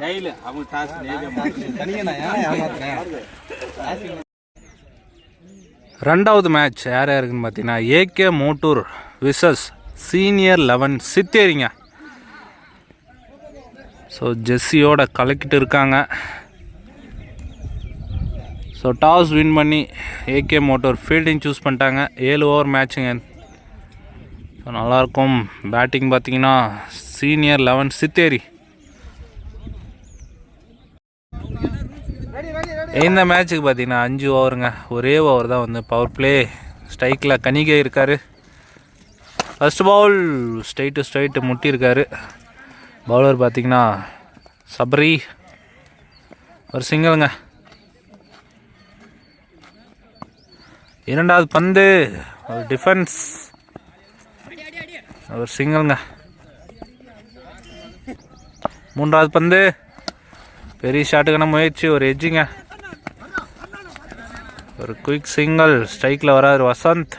கையில் அவங்க தனியாக நான் ஏன் ஏமாத்துறேன்? ரெண்டாவது மேட்ச் யார் யாருக்குன்னு பார்த்தீங்கன்னா AK Mottur versus senior eleven சித்தேரிங்க. So ஜெஸ்ஸியோட கலக்கிட்டு இருக்காங்க. ஸோ டாஸ் வின் பண்ணி ஏகே மோட்டோர் ஃபீல்டிங் சூஸ் பண்ணிட்டாங்க. ஏழு ஓவர் மேட்சுங்க ஸோ நல்லாயிருக்கும். பேட்டிங் பார்த்தீங்கன்னா சீனியர் லெவன் சித்தேரி. இந்த மேட்ச்சுக்கு பார்த்தீங்கன்னா அஞ்சு ஓவருங்க ஒரே ஓவர் தான் வந்து பவர் ப்ளே ஸ்ட்ரைக்கில் கனிகை இருக்கார். ஃபர்ஸ்ட் பவுல் ஸ்ட்ரைட்டு ஸ்ட்ரைட்டு முட்டியிருக்காரு. பவுலர் பார்த்தீங்கன்னா சபரி ஒரு சிங்கிளுங்க இரண்டாவது பந்து ஒரு டிஃபென்ஸ் ஒரு சிங்கிளுங்க. மூன்றாவது பந்து. பெரிய ஷாட்டுக்கான முயற்சி ஒரு எஜ்ஜிங்க ஒரு குயிக் சிங்கிள் ஸ்ட்ரைக்கில் வராது வசந்த்.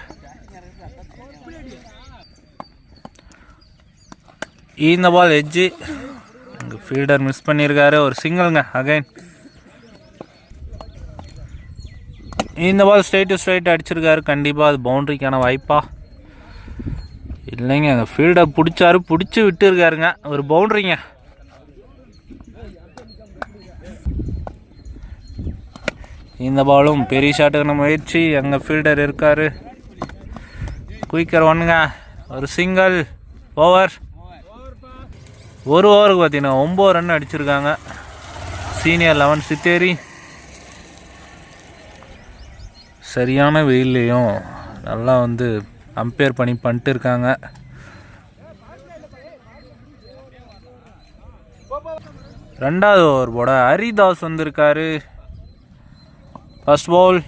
இந்த பால் எஜ்ஜி இங்கே ஃபீல்டர் மிஸ் பண்ணியிருக்காரு ஒரு சிங்கிள்ங்க அகைன் இந்த பால் ஸ்ட்ரைட்டு ஸ்ட்ரைட் அடிச்சிருக்காரு கண்டிப்பாக அது பவுண்ட்ரிக்கான வாய்ப்பா. இல்லைங்க அந்த ஃபீல்டர் பிடிச்சாரு பிடிச்சி விட்டுருக்காருங்க. ஒரு பவுண்ட்ரிங்க. இந்த பாலும் பெரிய ஷாட்டுக்கான முயற்சி. எங்கள் ஃபீல்டர் இருக்கார். குயிக்கர் ஒன்றுங்க ஒரு சிங்கிள் ஓவர் ஒரு ஓவருக்கு பார்த்தீங்கன்னா ஒம்பது ரன் அடிச்சிருக்காங்க. Senior eleven Sitheri. சரியான வெயில்லையும் நல்லா வந்து அம்பேர் பண்ணி பண்ணிட்டு இருக்காங்க. ரெண்டாவது ஓவர் போட ஹரிதாஸ் வந்திருக்காரு. ஃபஸ்ட் பால்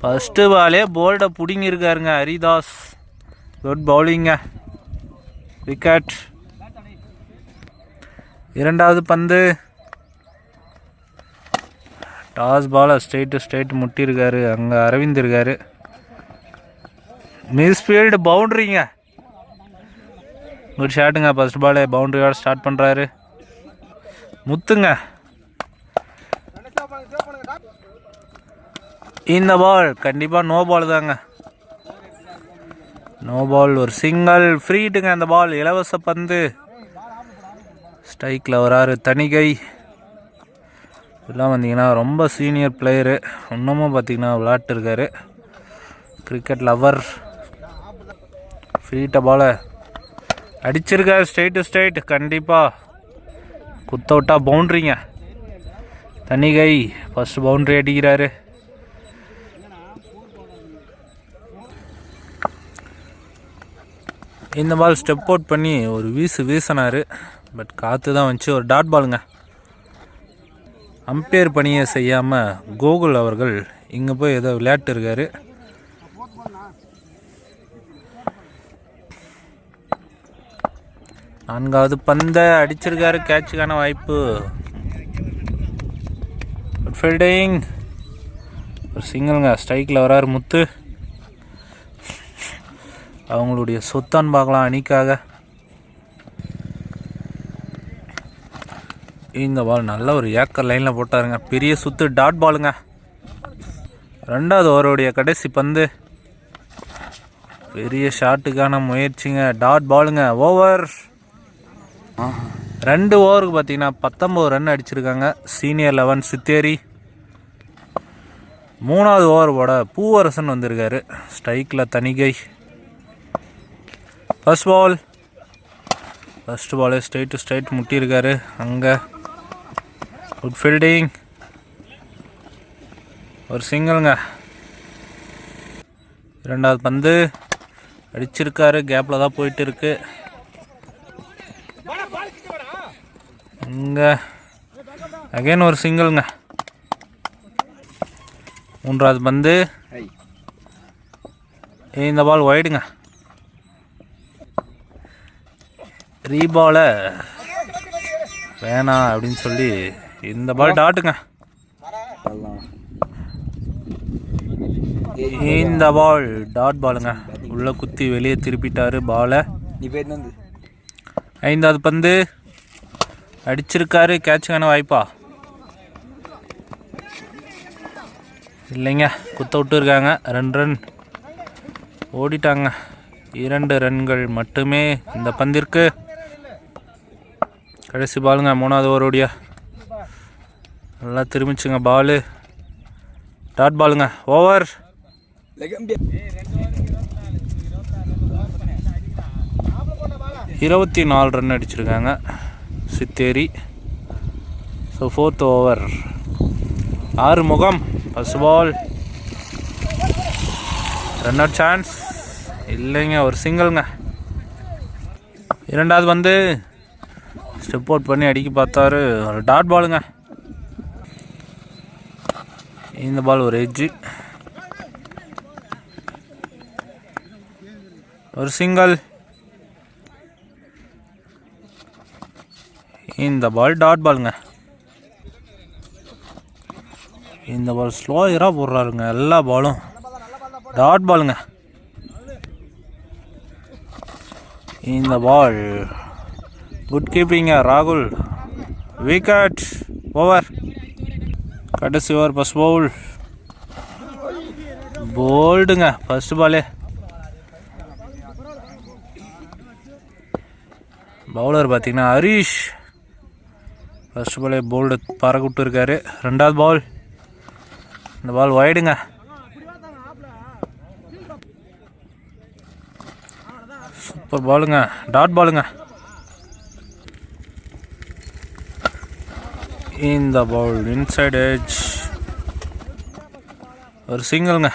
ஃபஸ்ட்டு பாலே போல்டை பிடுங்கியிருக்காருங்க ஹரிதாஸ். குட் பவுலிங்க விக்கெட் இரண்டாவது பந்து. டாஸ் பாலை ஸ்ட்ரெயிட்டு ஸ்ட்ரெயிட் முட்டியிருக்காரு. அங்கே அரவிந்த் இருக்காரு. மிஸ்ஃபீல்டு பவுண்ட்ரிங்க குட் ஷாட்டுங்க ஃபர்ஸ்ட் பாலே பவுண்ட்ரியோட ஸ்டார்ட் பண்ணுறாரு முத்துங்க. இந்த பால் கண்டிப்பாக நோ பால் தாங்க. நோ பால் ஒரு சிங்கிள் ஃப்ரீட்டுங்க அந்த பால் இலவச பந்து. ஸ்ட்ரைக்கில் வராரு தனிகை இதெல்லாம் வந்தீங்கன்னா ரொம்ப சீனியர் பிளேயரு இன்னமும் பார்த்தீங்கன்னா விளாட்டுருக்காரு கிரிக்கெட் லவர் ஃப்ரீட்ட பாலை அடிச்சிருக்காரு ஸ்ட்ரைட்டு ஸ்ட்ரைட் கண்டிப்பாக குத்த விட்டா பவுண்ட்ரிங்க. தனிகை ஃபஸ்ட்டு பவுண்ட்ரி அடிக்கிறாரு. இந்த பால் ஸ்டெப் அவுட் பண்ணி ஒரு வீசு வீசினார். பட் காற்று தான் வந்துச்சு. ஒரு டாட் பாலுங்க அம்பையர் பணியை செய்யாமல் கோகுல் அவர்கள் இங்கே போய் ஏதோ விளையாட்டு இருக்காரு. நான்காவது பந்தை அடிச்சிருக்காரு கேட்சுக்கான வாய்ப்பு. குட் ஃபீல்டிங் ஒரு சிங்கிள்ங்க ஸ்ட்ரைக்கில் வராரு முத்து. அவங்களுடைய சொத்தான் பார்க்கலாம் அணிக்காக. இந்த பால் நல்ல ஒரு ஏக்கர் லைனில் போட்டாருங்க. பெரிய சுத்து டாட் பாலுங்க ரெண்டாவது ஓவருடைய கடைசி பந்து. பெரிய ஷாட்டுக்கான முயற்சிங்க. டாட் பாலுங்க ஓவர் ரெண்டு ஓவருக்கு பார்த்தீங்கன்னா பத்தொம்பது ரன் அடிச்சிருக்காங்க. Senior eleven Sitheri. மூணாவது ஓவர் போட பூவரசன் வந்திருக்காரு. ஸ்ட்ரைக்கில் தணிகை. ஃபர்ஸ்ட் பால் ஃபஸ்ட் பாலே ஸ்ட்ரைட் ஸ்ட்ரைட் முட்டியிருக்காரு. அங்கே குட் ஃபீல்டிங் ஒரு சிங்கிள்ங்க இரண்டாவது பந்து. அடிச்சிருக்காரு. கேப்பில் தான் போயிட்டு இருக்கு இங்கே. அகைன் ஒரு சிங்கிள்ங்க மூன்றாவது பந்து. இந்த பால் ஒயிடுங்க ரீபாலை வேணாம் அப்படின்னு சொல்லி இந்த பால் டாட்டுங்க. இந்த பால் டாட் பாலுங்க. உள்ள குத்தி வெளியே திருப்பிட்டாரு பாலை. ஐந்தாவது பந்து. அடிச்சிருக்காரு கேட்சுக்கான வாய்ப்பா. இல்லைங்க குத்த விட்டுருக்காங்க. ரெண்டு ரன். ஓடிட்டாங்க. இரண்டு ரன்கள் மட்டுமே இந்த பந்திற்கு. கடைசி பாலுங்க மூணாவது ஓவரோடியா. நல்லா திரும்பிச்சுங்க பாலு. டாட் பாலுங்க. ஓவர் இருபத்தி நாலு ரன் அடிச்சிருக்காங்க. சித்தேரி. ஸோ ஃபோர்த் ஓவர் ஆறு முகம். First ball run out chance இல்லைங்க ஒரு சிங்கிள்ங்க இரண்டாவது வந்து ஸ்டெப் அவுட் பண்ணி அடிக்க பார்த்தாரு. ஒரு டாட் பாலுங்க இந்த பால் ஒரு எட்ஜு ஒரு சிங்கிள் இந்த பால் டாட் பாலுங்க இந்த பால் ஸ்லோயராக போடுறாருங்க எல்லா பாலும் டாட் பாலுங்க இந்த பால் குட் கீப்பிங்க ராகுல். விக்கெட் ஓவர் கடைசி ஓவர் ஃபஸ்ட் பவுல் போல்டுங்க ஃபர்ஸ்ட் பாலே பவுலர் பார்த்தீங்கன்னா ஹரீஷ். ஃபர்ஸ்ட் பாலே போல்டு பறக்கிட்டு இருக்காரு ரெண்டாவது பால் இந்த பால் ஒயிடுங்க சூப்பர் பாலுங்க டாட் பாலுங்க இந்த பால் inside edge. ஒரு சிங்கிள்ங்க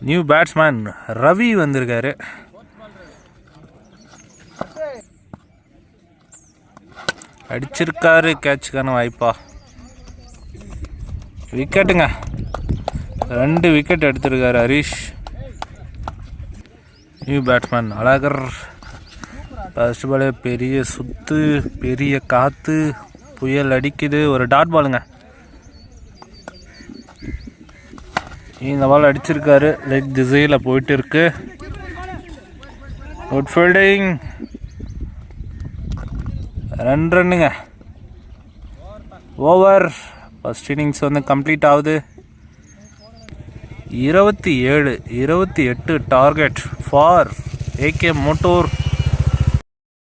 நியூ பேட்ஸ்மேன் ரவி வந்திருக்காரு. அடிச்சிருக்காரு கேட்சுக்கான வாய்ப்பா. விக்கெட்டுங்க ரெண்டு விக்கெட் எடுத்திருக்காரு Harish. New batsman Azhagar. First பாலே பெரிய சுத்து பெரிய காற்று புயல் அடிக்குது. ஒரு டாட் பாலுங்க இந்த பால் அடிச்சிருக்காரு. லெக் திசையில் போயிட்டு இருக்கு குட் ஃபீல்டிங் ரெண்டு ரன்னுங்க ஓவர் ஃபஸ்ட் இன்னிங்ஸ் வந்து கம்ப்ளீட் ஆகுது. இருபத்தி ஏழு இருபத்தி எட்டு டார்கெட் ஃபார் ஏகே மோட்டோர்